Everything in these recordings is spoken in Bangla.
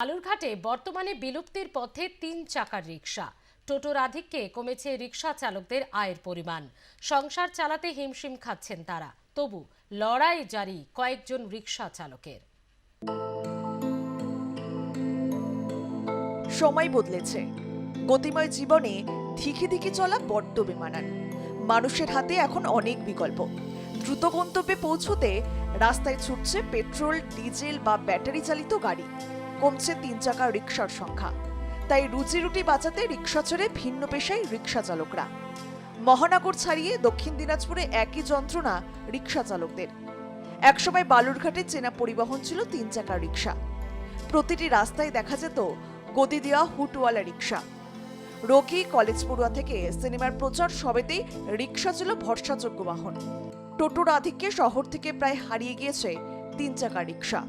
বালুরঘাটে বর্তমানে বিলুপ্তির পথে তিন চাকার রিক্সা টোটোর আধিক্যে কমেছে রিক্সা চালকদের আয়ের পরিমাণ। সংসার চালাতে হিমশিম খাচ্ছেন তারা। তবু লড়াই জারি কয়েকজন রিক্সা চালকের। সময় বদলেছে। গতিময় জীবনে ধীকে ধীকে চলা বড্ড বেমানান। মানুষের হাতে এখন অনেক বিকল্প। দ্রুত গন্তব্যে পৌঁছতে রাস্তায় ছুটছে পেট্রোল, ডিজেল বা ব্যাটারি চালিত গাড়ি। কমছে তিন চাকা রিক্সার সংখ্যা। তাই রুজি রুটি বাঁচাতে রিক্সা চড়ে ভিন্ন পেশায় রিক্সা চালকরা। মহানগর ছাড়িয়ে দক্ষিণ দিনাজপুরে একই যন্ত্রণা রিক্সা চালকদের। একসময় বালুরঘাটে চেনা পরিবহন ছিল তিন চাকার রিক্সা প্রতিটি রাস্তায় দেখা যেত গদি দেওয়া হুটওয়ালা রিক্সা রোগী, কলেজ পড়ুয়া থেকে সিনেমার প্রচার সবেতেই রিক্সা ছিল ভরসাযোগ্য বাহন। টোটোর আধিক্যে শহর থেকে প্রায় হারিয়ে গিয়েছে তিন চাকা রিক্সা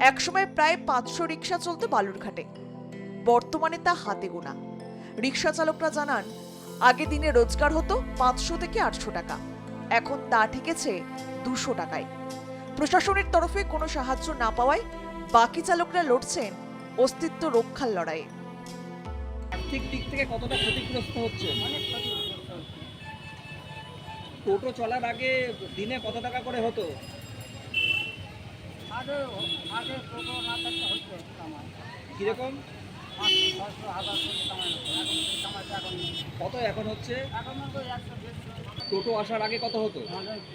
একসময় প্রায় পাঁচশো রিক্সা চলতো বালুরঘাটে। বর্তমানে তা হাতে গোনা। রিক্সা চালকরা জানান, আগে দিনে রোজগার হতো পাঁচশো থেকে আটশো টাকা, এখন তা ঠেকেছে দুশো টাকায়। প্রশাসনের তরফে কোনো সাহায্য না পাওয়ায় বাকি চালকরা লড়ছেন অস্তিত্ব রক্ষার লড়াইয়ে। আর্থিক দিক থেকে কতটা ক্ষতিগ্রস্ত হচ্ছে? টোটো চলার আগে দিনে কত টাকা করে হতো? আগে আগে টোটো না থাকতে হচ্ছে কামাই। কীরকম? কত এখন হচ্ছে? টোটো আসার আগে কত হতো?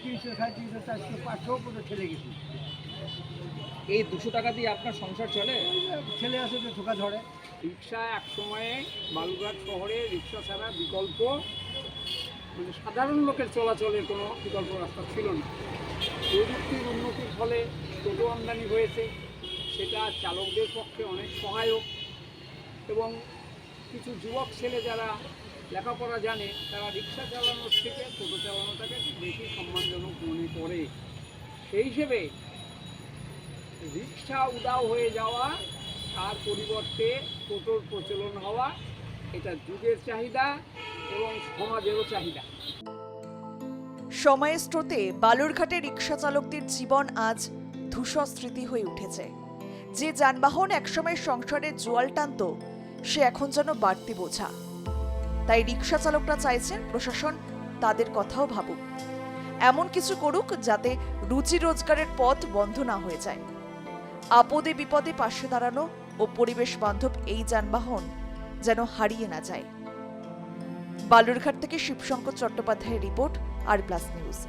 তিনশো সাড়ে তিনশো চারশো পাঁচশো করে ঠেলে গেছি। এই দুশো টাকা দিয়ে আপনার সংসার চলে? ছেলে আসে তো ঠোকা ঝরে রিক্সা এক সময়ে বালুরঘাট শহরে রিক্সা ছাড়া বিকল্প? মানে সাধারণ লোকের চলাচলের কোনো বিকল্প রাস্তা ছিল না। প্রযুক্তির উন্নতির ফলে টোটো আমদানি হয়েছে। সেটা চালকদের পক্ষে অনেক সহায়ক এবং কিছু যুবক ছেলে যারা লেখাপড়া জানে, তারা রিক্সা চালানোর থেকে টোটো চালানোটাকে বেশি সম্মানজনক মনে করে। সেই হিসেবে রিক্সা উদাও হয়ে যাওয়া, তার পরিবর্তে টোটোর প্রচলন হওয়া, এটা যুগের চাহিদা এবং সমাজেরও চাহিদা। সময়ের স্রোতে বালুরঘাটে রিক্সা চালকদের জীবন আজ ধূসর স্মৃতি হয়ে উঠেছে। যে যানবাহন একসময় সংসারের জোয়াল টানত, সে এখন যেন বাড়তি বোঝা। তাই রিক্সা চালকরা চাইছেন প্রশাসন তাদের কথাও ভাবুক। এমন কিছু করুক যাতে রুচি রোজগারের পথ বন্ধ না হয়ে যায়। আপদে বিপদে পাশে দাঁড়ানো ও পরিবেশ বান্ধব এই যানবাহন যেন হারিয়ে না যায়। বালুরঘাট থেকে শিবশঙ্কর চট্টোপাধ্যায়ের রিপোর্ট আর প্লাস নিউজ।